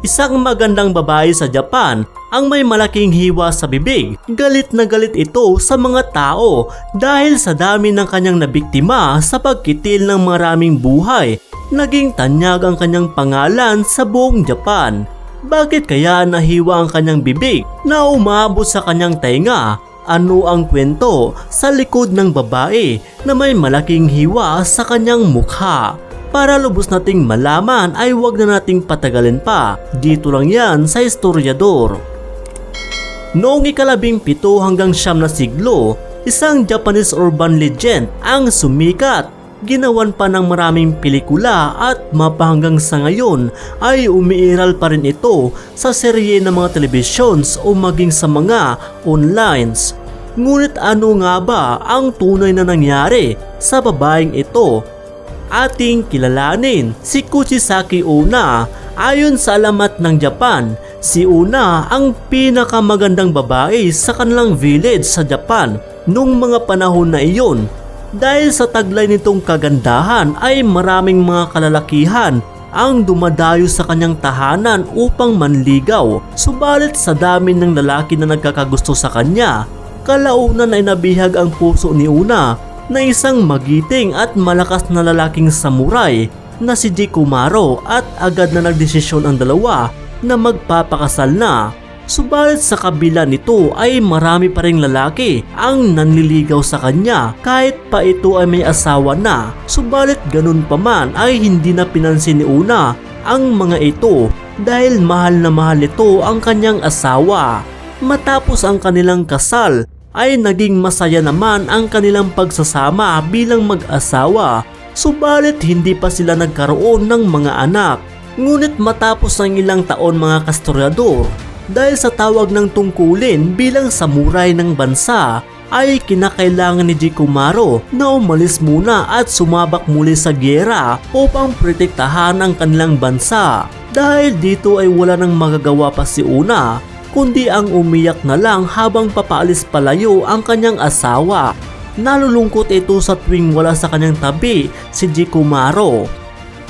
Isang magandang babae sa Japan ang may malaking hiwa sa bibig. Galit na galit ito sa mga tao dahil sa dami ng kanyang nabiktima sa pagkitil ng maraming buhay. Naging tanyag ang kanyang pangalan sa buong Japan. Bakit kaya nahiwa ang kanyang bibig na umabot sa kanyang tainga? Ano ang kwento sa likod ng babae na may malaking hiwa sa kanyang mukha? Para lubos nating malaman ay wag na nating patagalin pa. Dito lang yan sa Historiador. Noong ikalabing pito hanggang siyam na siglo, isang Japanese urban legend ang sumikat. Ginawan pa ng maraming pelikula at mapahanggang sa ngayon ay umiiral pa rin ito sa serye ng mga televisions o maging sa mga onlines. Ngunit ano nga ba ang tunay na nangyari sa babaeng ito ating kilalanin si Kuchisaki Una. Ayon sa alamat ng Japan, si Una ang pinakamagandang babae sa kanilang village sa Japan nung mga panahon na iyon. Dahil sa taglay nitong kagandahan ay maraming mga kalalakihan ang dumadayo sa kanyang tahanan upang manligaw. Subalit sa dami ng lalaki na nagkakagusto sa kanya, kalaunan ay nabihag ang puso ni Una na isang magiting at malakas na lalaking samurai na si Jikumaro at agad na nagdesisyon ang dalawa na magpapakasal na. Subalit sa kabila nito ay marami pa ring lalaki ang nanliligaw sa kanya kahit pa ito ay may asawa na. Subalit ganun pa man ay hindi na pinansin ni Una ang mga ito dahil mahal na mahal ito ang kanyang asawa. Matapos ang kanilang kasal ay naging masaya naman ang kanilang pagsasama bilang mag-asawa. Subalit hindi pa sila nagkaroon ng mga anak. Ngunit matapos ng ilang taon mga kastoryador, dahil sa tawag ng tungkulin bilang samurai ng bansa, ay kinakailangan ni Jikumaro na umalis muna at sumabak muli sa gera upang protektahan ang kanilang bansa. Dahil dito ay wala nang magagawa pa si Una kundi ang umiyak na lang habang papaalis palayo ang kanyang asawa. Nalulungkot ito sa tuwing wala sa kanyang tabi si Jikumaro.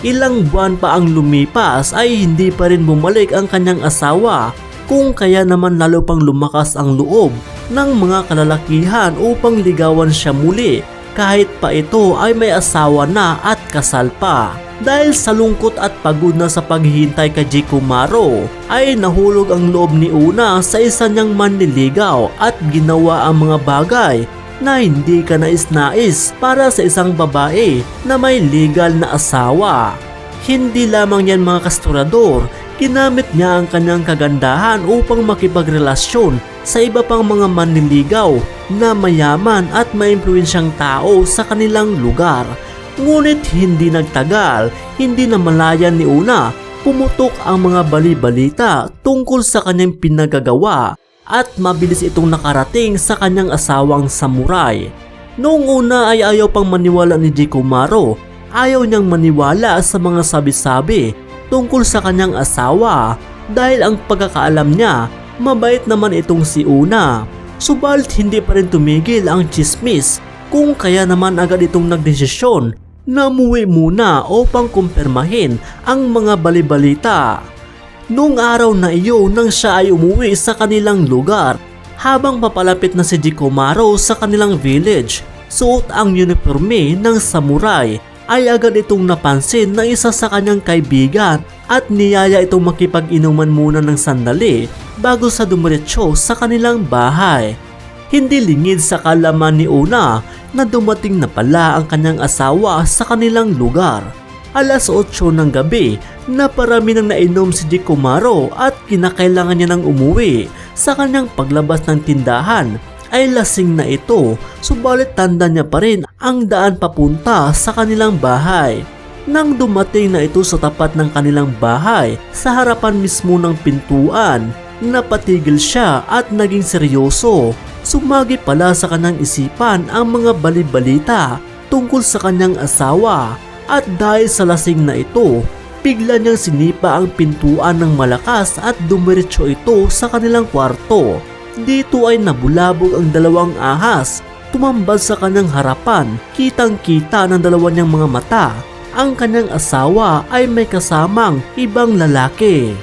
Ilang buwan pa ang lumipas ay hindi pa rin bumalik ang kanyang asawa kung kaya naman lalo pang lumakas ang loob ng mga kalalakihan upang ligawan siya muli kahit pa ito ay may asawa na at kasal pa. Dahil sa lungkot at pagod na sa paghihintay kay Jikumaro ay nahulog ang loob ni Una sa isa niyang manliligaw at ginawa ang mga bagay na hindi ka nais-nais para sa isang babae na may legal na asawa. Hindi lamang yan mga kasturador, ginamit niya ang kanyang kagandahan upang makipagrelasyon sa iba pang mga manliligaw na mayaman at maimpluwensyang tao sa kanilang lugar. Ngunit hindi nagtagal, hindi na malayan ni Una, pumutok ang mga bali-balita tungkol sa kanyang pinagagawa at mabilis itong nakarating sa kanyang asawang samurai. Noong una ay ayaw pang maniwala ni Jikumaro, ayaw niyang maniwala sa mga sabi-sabi tungkol sa kanyang asawa dahil ang pagkakaalam niya, mabait naman itong si Una. Subalit hindi pa rin tumigil ang chismis kung kaya naman agad itong nagdesisyon na muwi muna upang kumpirmahin ang mga balibalita. Noong araw na iyon nang siya ay umuwi sa kanilang lugar, habang papalapit na si Jikomaro sa kanilang village, suot ang uniforme ng samurai ay agad itong napansin ng isa sa kanyang kaibigan at niyaya itong makipag-inuman muna ng sandali bago sa dumiretso sa kanilang bahay. Hindi lingid sa kalaman ni Una na dumating na pala ang kanyang asawa sa kanilang lugar. Alas 8 ng gabi na parami nang nainom si Jikomaro at kinakailangan niya nang umuwi. Sa kanyang paglabas ng tindahan ay lasing na ito subalit tanda niya pa rin ang daan papunta sa kanilang bahay. Nang dumating na ito sa tapat ng kanilang bahay sa harapan mismo ng pintuan, napatigil siya at naging seryoso. Sumagi pala sa kanyang isipan ang mga balibalita tungkol sa kanyang asawa at dahil sa lasing na ito, bigla niyang sinipa ang pintuan ng malakas at dumiretso ito sa kanilang kwarto. Dito ay nabulabog ang dalawang ahas, tumambad sa kanyang harapan, kitang kita ng dalawa niyang mga mata. Ang kanyang asawa ay may kasamang ibang lalaki.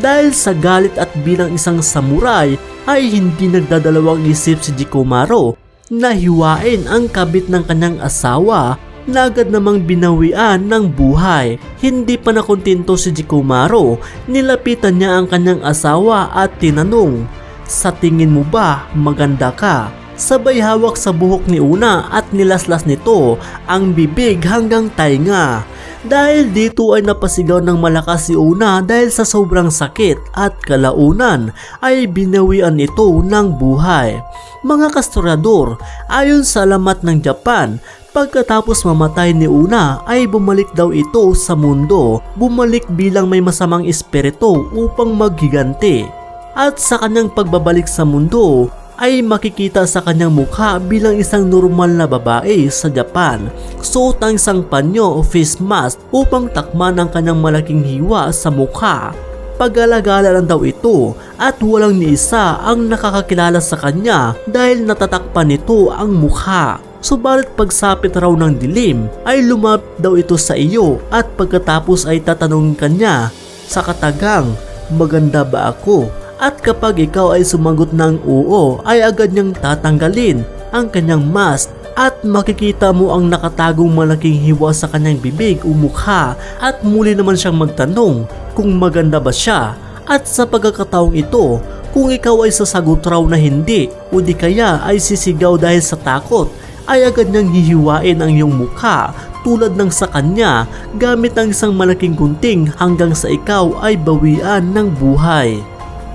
Dahil sa galit at bilang isang samurai ay hindi nagdadalawang isip si Jikomaro na hiwain ang kabit ng kanyang asawa na agad namang binawian ng buhay. Hindi pa nakontento si Jikomaro, nilapitan niya ang kanyang asawa at tinanong, Sa tingin mo ba maganda ka? Sabay hawak sa buhok ni Una at nilaslas nito ang bibig hanggang tainga. Dahil dito ay napasigaw ng malakas si Una dahil sa sobrang sakit at kalaunan ay binawian ito ng buhay. Mga kastorador, ayon sa alamat ng Japan, pagkatapos mamatay ni Una ay bumalik daw ito sa mundo, bumalik bilang may masamang espiritu upang maghiganti. At sa kanyang pagbabalik sa mundo, ay makikita sa kanyang mukha bilang isang normal na babae sa Japan. Suot ang isang panyo o face mask upang takman ang kanyang malaking hiwa sa mukha. Pag-alagala lang daw ito at walang ni isa ang nakakakilala sa kanya dahil natatakpan nito ang mukha. Subalit pagsapit raw ng dilim ay lumapit daw ito sa iyo at pagkatapos ay tatanungin kanya sa katagang, maganda ba ako? At kapag ikaw ay sumagot ng oo, ay agad niyang tatanggalin ang kanyang mask at makikita mo ang nakatagong malaking hiwa sa kanyang bibig o mukha at muli naman siyang magtanong kung maganda ba siya at sa pagkakataong ito kung ikaw ay sasagot raw na hindi o di kaya ay sisigaw dahil sa takot ay agad niyang hihiwain ang iyong mukha tulad ng sa kanya gamit ang isang malaking gunting hanggang sa ikaw ay bawian ng buhay.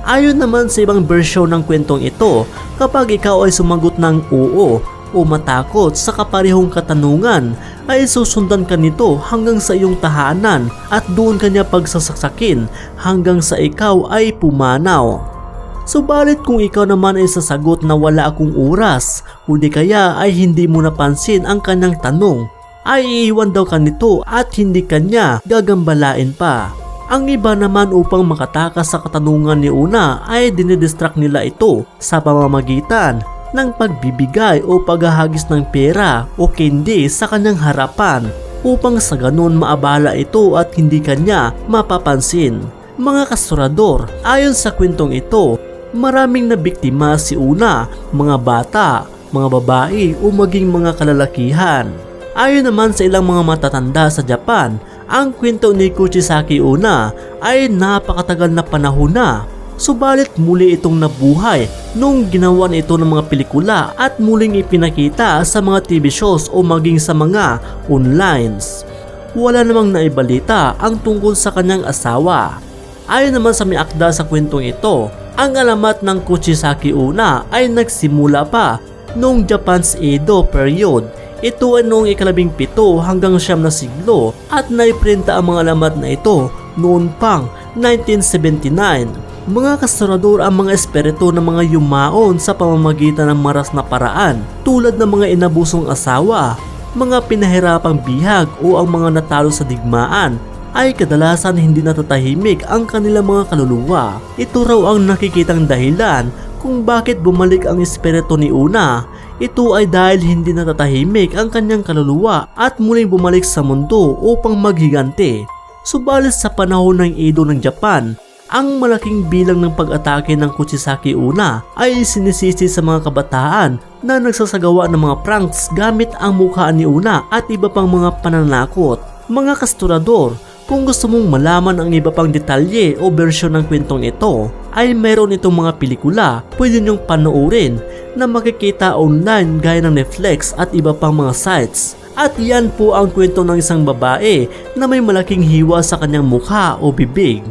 Ayon naman sa ibang bersyon ng kwentong ito, kapag ikaw ay sumagot ng oo o matakot sa kaparehong katanungan, ay susundan ka nito hanggang sa iyong tahanan at doon kanya pagsasaksakin hanggang sa ikaw ay pumanaw. Subalit kung ikaw naman ay sasagot na wala akong oras, o di kaya ay hindi mo napansin ang kanyang tanong, ay iiwan daw ka nito at hindi kanya gagambalain pa. Ang iba naman upang makatakas sa katanungan ni Una ay dinidistract nila ito sa pamamagitan ng pagbibigay o paghahagis ng pera o candy sa kanyang harapan upang sa ganun maabala ito at hindi kanya mapapansin. Mga kastorador, ayon sa kwentong ito, maraming nabiktima si Una, mga bata, mga babae o maging mga kalalakihan. Ayon naman sa ilang mga matatanda sa Japan, ang kwento ni Kuchisaki Una ay napakatagal na panahon na Subalit muli itong nabuhay nung ginawa ito ng mga pelikula at muling ipinakita sa mga TV shows o maging sa mga onlines. Wala namang naibalita ang tungkol sa kanyang asawa. Ayon naman sa may akda sa kwentong ito, ang alamat ng Kuchisaki Una ay nagsimula pa noong Japan's Edo period ito ay noong ikalabing pito hanggang siyam na siglo at naiprinta ang mga alamat na ito noon pang 1979. Mga kastorador ang mga espiritu ng mga yumaon sa pamamagitan ng maras na paraan tulad ng mga inabusong asawa, mga pinahirapang bihag o ang mga natalo sa digmaan ay kadalasan hindi natatahimik ang kanilang mga kaluluwa. Ito raw ang nakikitang dahilan kung bakit bumalik ang espiritu ni Una ito ay dahil hindi natatahimik ang kanyang kaluluwa at muling bumalik sa mundo upang maghigante. Subalit sa panahon ng Edo ng Japan, ang malaking bilang ng pag-atake ng Kuchisaki una ay sinisisi sa mga kabataan na nagsasagawa ng mga pranks gamit ang mukha ni Una at iba pang mga pananakot. Mga kasturador, kung gusto mong malaman ang iba pang detalye o bersyon ng kwentong ito, ay mayroon itong mga pelikula pwede niyong panoorin na makikita online gaya ng Netflix at iba pang mga sites. At yan po ang kwento ng isang babae na may malaking hiwa sa kanyang mukha o bibig.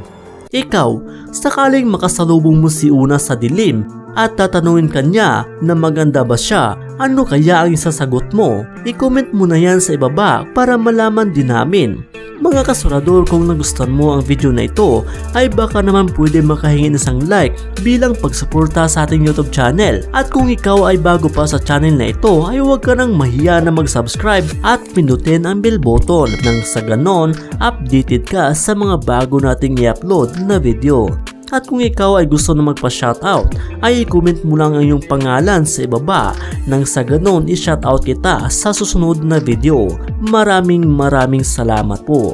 Ikaw, sakaling makasalubong mo si Una sa dilim at tatanungin kanya na maganda ba siya, ano kaya ang isasagot mo? I-comment mo na yan sa ibaba para malaman din namin. Mga kasurador kung nagustuhan mo ang video na ito ay baka naman pwede makahingi ng isang like bilang pagsuporta sa ating YouTube channel. At kung ikaw ay bago pa sa channel na ito ay huwag ka nang mahiya na mag-subscribe at pindutin ang bell button nang sa ganon updated ka sa mga bago nating i-upload na video. At kung ikaw ay gusto na magpa-shoutout, ay i-comment mo lang ang iyong pangalan sa ibaba nang sa ganon i-shoutout kita sa susunod na video. Maraming maraming salamat po.